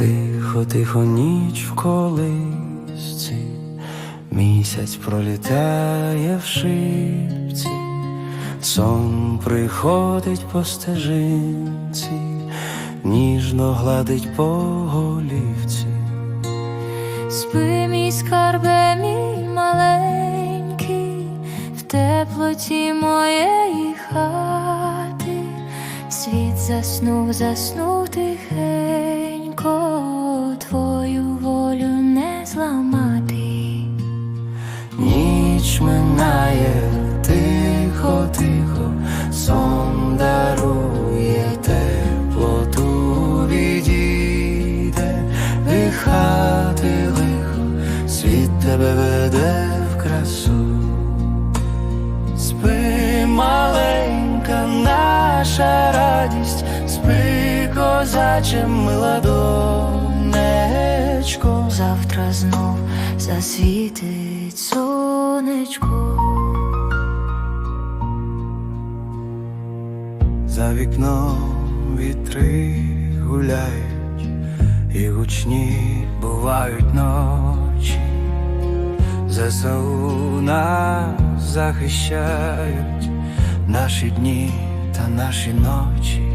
тихо тихо, ніч в колисці, місяць пролітає в шибці, сон приходить по стежинці, ніжно гладить по голівці. Спи, мій скарбе, мій маленький, в теплоті моєї хати, світ заснув, заснув тихенько, Минає тихо, тихо, сон дарує теплоту відійде, від хати лихо, світ тебе веде в красу. Спи, маленька наша радість, спи, козаче мила донечко. Завтра знов засвітить сонечко. За вікном вітри гуляють, і гучні бувають ночі, ЗСУ нас захищають наші дні та наші ночі.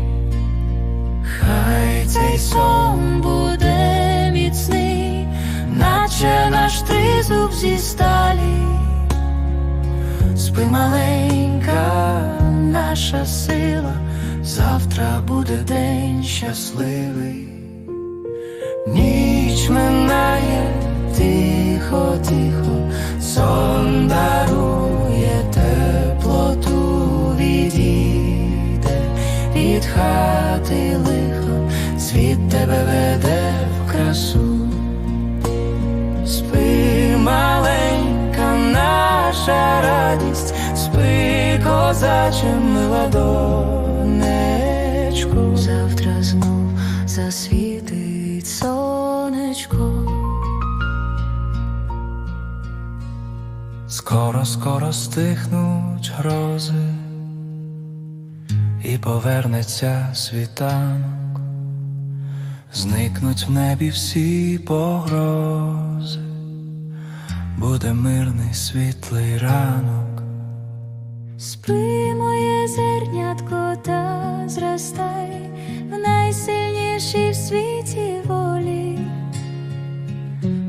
Хай цей сон буде міцний, наче наш тризуб зі сталі. Спи маленька наша сила, завтра буде день щасливий. Ніч минає тихо, тихо, сон дарує теплоту відійде від хати радість, спи, козаче мила донечко. Завтра знов засвітить сонечко. Скоро, скоро стихнуть грози, і повернеться світанок, зникнуть в небі всі погрози, буде мирний світлий ранок. Спи, моє зернятко, та зростай в найсильнішій в світі волі.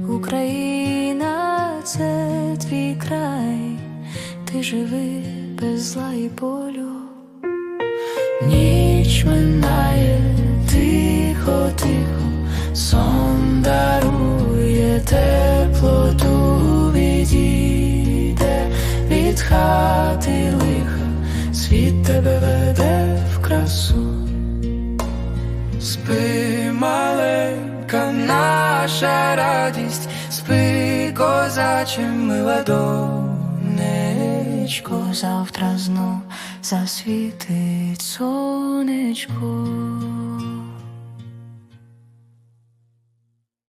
Україна, це твій край, ти живи без зла і болю. Ніч минає тихо, тихо, сон дарує теплоту хати лиха, світ тебе веде в красу. Спи, маленька наша радість, спи, козаче мила донечко. Завтра знов засвітить сонечко.